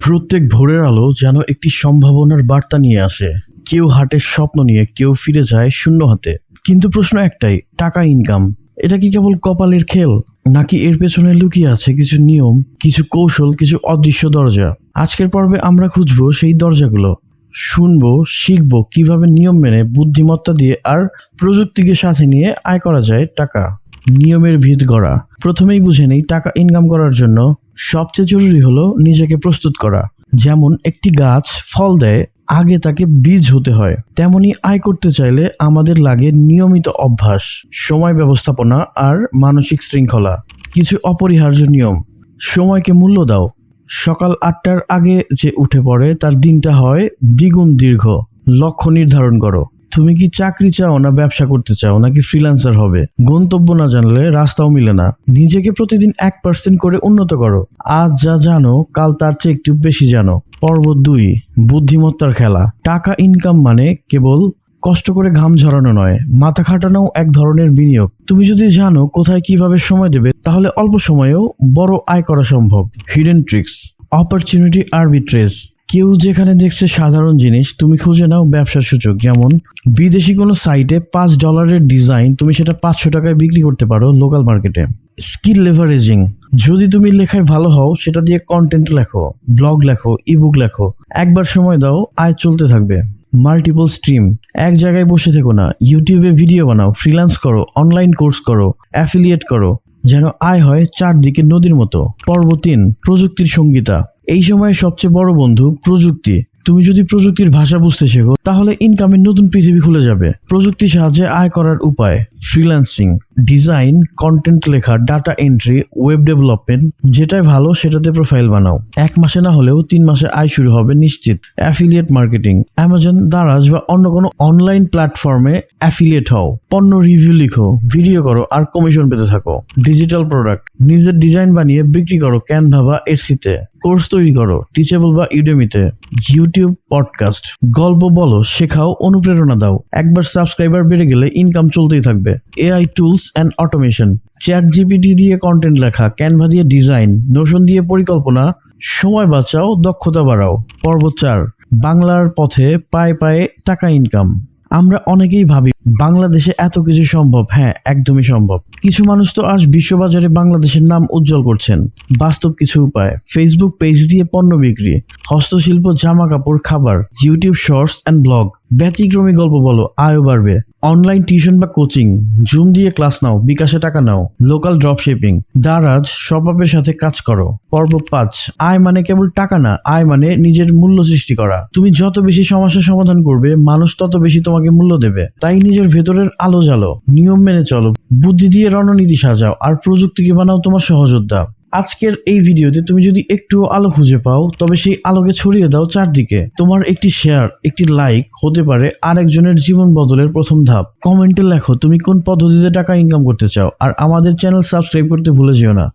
প্রত্যেক ভোরের আলো যেন একটি সম্ভাবনার বার্তা নিয়ে আসে। কেউ হাটের স্বপ্ন নিয়ে, কেউ ফিরে যায় শূন্য হাতে। কিন্তু প্রশ্ন একটাই, টাকা ইনকাম এটা কি কেবল কপালের খেল? নাকি এর পেছনে লুকিয়ে আছে কিছু নিয়ম, কিছু কৌশল, কিছু অদৃশ্য দরজা? আজকের পর্বে আমরা খুঁজবো সেই দরজাগুলো। শুনব, শিখব কীভাবে নিয়ম মেনে, বুদ্ধিমত্তা দিয়ে আর প্রযুক্তিকে সাথে নিয়ে আয় করা যায় টাকা। নিয়মের ভিত গড়া। প্রথমেই বুঝে নেই টাকা ইনকাম করার জন্য সবচেয়ে জরুরি হলো নিজেকে প্রস্তুত করা। যেমন একটি গাছ ফল দেয়, আগে তাকে বীজ হতে হয়। তেমনি আয় করতে চাইলে আমাদের লাগে নিয়মিত অভ্যাস, সময় ব্যবস্থাপনা আর মানসিক শৃঙ্খলা। কিছু অপরিহার্য নিয়ম, সময়কে মূল্য দাও। সকাল আটটার আগে যে উঠে পড়ে, তার দিনটা হয় দ্বিগুণ দীর্ঘ। লক্ষ্য নির্ধারণ করো। তুমি কি চাকরি চাও না ব্যবসা করতে চাও, নাকি ফ্রিল্যান্সার হবে? গন্তব্য না জানলে রাস্তাও মিলে না। নিজেকে প্রতিদিন এক পার্সেন্ট করে উন্নত করো। আজ যা জানো, কাল তার চেয়ে একটু বেশি জানো। পর্ব দুই, বুদ্ধিমত্তার খেলা। টাকা ইনকাম মানে কেবল কষ্ট করে ঘাম ঝরানো নয়, মাথা খাটানোও এক ধরনের বিনিয়োগ। তুমি যদি জানো কোথায় কীভাবে সময় দেবে, তাহলে অল্প সময়েও বড় আয় করা সম্ভব। হিডেন ট্রিক্স অপরচুনিটি আরবিট্রেস কেউ যেখানে দেখছে সাধারণ জিনিস, তুমি খুঁজে নাও ব্যবসার সুযোগ। যেমন, বিদেশি কোনো সাইটে পাঁচ ডলারের ডিজাইন তুমি সেটা পাঁচশো টাকায় বিক্রি করতে পারো লোকাল মার্কেটে স্কিল লেভারেজিং যদি তুমি লেখায় ভালো হও, সেটা দিয়ে কন্টেন্ট লেখো ব্লগ লেখো ইবুক লেখো। একবার সময় দাও, আয় চলতে থাকবে। মাল্টিপল স্ট্রিম এক জায়গায় বসে থেকো না। ইউটিউবে ভিডিও বানাও ফ্রিল্যান্স করো অনলাইন কোর্স করো অ্যাফিলিয়েট করো, যেন আয় হয় চারদিকে নদীর মতো। পর্ব তিন, প্রযুক্তির সঙ্গীতা। এই সময়ের সবচেয়ে বড় বন্ধু প্রযুক্তি। তুমি যদি প্রযুক্তির ভাষা বুঝতে শেখো, তাহলে ইনকামের নতুন পৃথিবী খুলে যাবে। প্রযুক্তির সাহায্যে আয় করার উপায় ফ্রিল্যান্সিং ডিজাইন কন্টেন্ট লেখা ডাটা এন্ট্রি ওয়েব ডেভেলপমেন্ট যেটাই ভালো সেটাতে প্রোফাইল বানাও। এক মাসে না হলেও তিন মাসে আয় শুরু হবে নিশ্চিত। অ্যাফিলিয়েট মার্কেটিং অ্যামাজন দারাজ বা অন্য কোনো অনলাইন প্ল্যাটফর্মে অ্যাফিলিয়েট হও। পণ্য রিভিউ লিখো ভিডিও করো আর কমিশন পেতে থাকো। ডিজিটাল প্রোডাক্ট নিজের ডিজাইন বানিয়ে বিক্রি করো ক্যানভা বা এসিতে কোর্স তৈরি করো টিচেবল বা ইউডেমিতে ইউটিউব পডকাস্ট গল্প বলো, শেখাও, অনুপ্রেরণা দাও। একবার সাবস্ক্রাইবার বেড়ে গেলে ইনকাম চলতেই থাকবে। AI tools and automation ChatGPT দিয়ে কন্টেন্ট লেখা ক্যানভা দিয়ে ডিজাইন নোশন দিয়ে পরিকল্পনা, সময় বাঁচাও, দক্ষতা বাড়াও। পর্ব চার, বাংলার পথে পায়ে পায়ে টাকা ইনকাম আমরা অনেকেই ভাবি, বাংলাদেশে এত কিছু সম্ভব। হ্যাঁ একদমই সম্ভব। কিছু মানুষ তো আজ বিশ্ববাজারে বাংলাদেশের নাম উজ্জ্বল করছেন। বাস্তব কিছু উপায়। ফেসবুক পেজ দিয়ে পণ্য বিক্রি, হস্তশিল্প, জামা কাপড়, খাবার ইউটিউব শর্টস অ্যান্ড ব্লগ ব্যতিক্রমী গল্প বলো, আয়ও বাড়বে। অনলাইন টিউশন বা কোচিং জুম দিয়ে ক্লাস নাও, বিকাশে টাকা নাও লোকাল ড্রপ শিপিং দারাজ, সবাবের সাথে কাজ করো। পর্ব পাঁচ, আয় মানে কেবল টাকা না, আয় মানে নিজের মূল্য সৃষ্টি করা। তুমি যত বেশি সমস্যার সমাধান করবে, মানুষ তত বেশি তোমাকে মূল্য দেবে। তাই নিজের ভেতরের আলো জ্বালো, নিয়ম মেনে চলো, বুদ্ধি দিয়ে রণনীতি সাজাও, আর প্রযুক্তিকে বানাও তোমার সহযোদ্ধা। আজকের এই ভিডিওতে তুমি যদি একটু আলো খুঁজে পাও, তবে সেই আলোকে ছড়িয়ে দাও চারদিকে। তোমার একটি শেয়ার একটি লাইক হতে পারে আরেকজনের জীবন বদলের প্রথম ধাপ। কমেন্টে লেখো তুমি কোন পদ্ধতিতে টাকা ইনকাম করতে চাও, আর আমাদের চ্যানেল সাবস্ক্রাইব করতে ভুলে যেও না।